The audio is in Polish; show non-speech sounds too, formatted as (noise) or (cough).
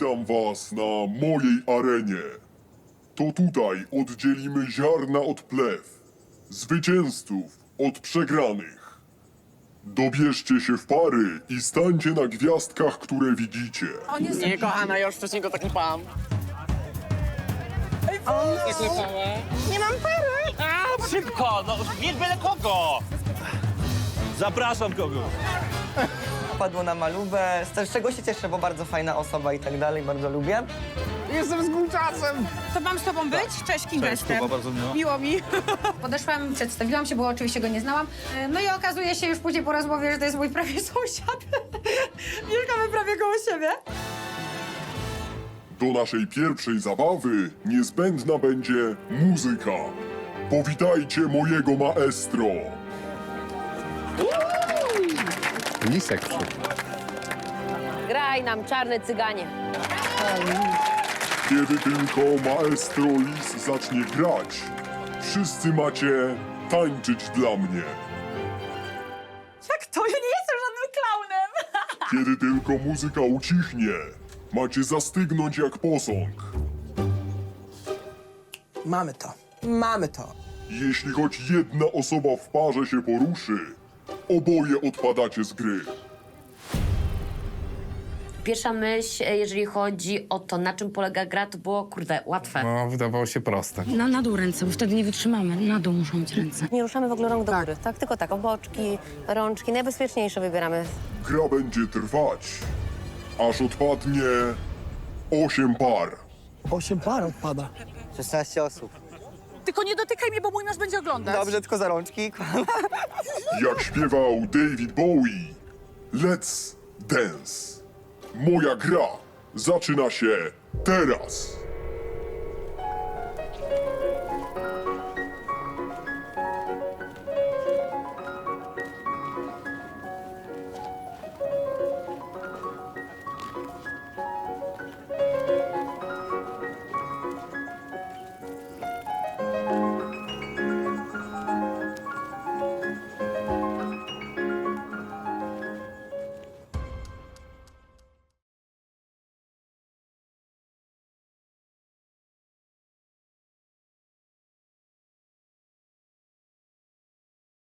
Witam was na mojej arenie. To tutaj oddzielimy ziarna od plew, zwycięzców od przegranych. Dobierzcie się w pary i stańcie na gwiazdkach, które widzicie. On jest Nie, kochana, ja już wcześniej go tak zaklepałam. Zaklepała. Nie mam pary! A, szybko, no, nie byle kogo. Zapraszam kogoś. Padło na malubę, z czego się cieszę, bo bardzo fajna osoba i tak dalej, bardzo lubię. Jestem z gulczasem. To mam z tobą być? Cześć, kim jestem? Kuba, bardzo miło. Miło mi. (laughs) Podeszłam, przedstawiłam się, bo oczywiście go nie znałam. No i okazuje się już później po rozmowie, że to jest mój prawie (laughs) sąsiad. Mieszkamy prawie koło siebie. Do naszej pierwszej zabawy niezbędna będzie muzyka. Powitajcie mojego maestro. Lisek. Graj nam, czarny cyganie. Kiedy tylko maestro Lis zacznie grać, wszyscy macie tańczyć dla mnie. Jak to? Ja nie jestem żadnym klaunem. (laughs) Kiedy tylko muzyka ucichnie, macie zastygnąć jak posąg. Mamy to. Mamy to. Jeśli choć jedna osoba w parze się poruszy, oboje odpadacie z gry. Pierwsza myśl, e, jeżeli chodzi o to, na czym polega gra, to było, kurde, łatwe. No, wydawało się proste. Na, na dół ręce, bo wtedy nie wytrzymamy. Na dół muszą być ręce. Nie ruszamy w ogóle rąk do góry, tak? Tylko tak, oboczki, rączki, najbezpieczniejsze wybieramy. Gra będzie trwać, aż odpadnie osiem par. Osiem par odpada. 16 osób. Tylko nie dotykaj mnie, bo mój mąż będzie oglądać. Dobrze, tylko za rączki. Jak śpiewał David Bowie, Let's Dance. Moja gra zaczyna się teraz.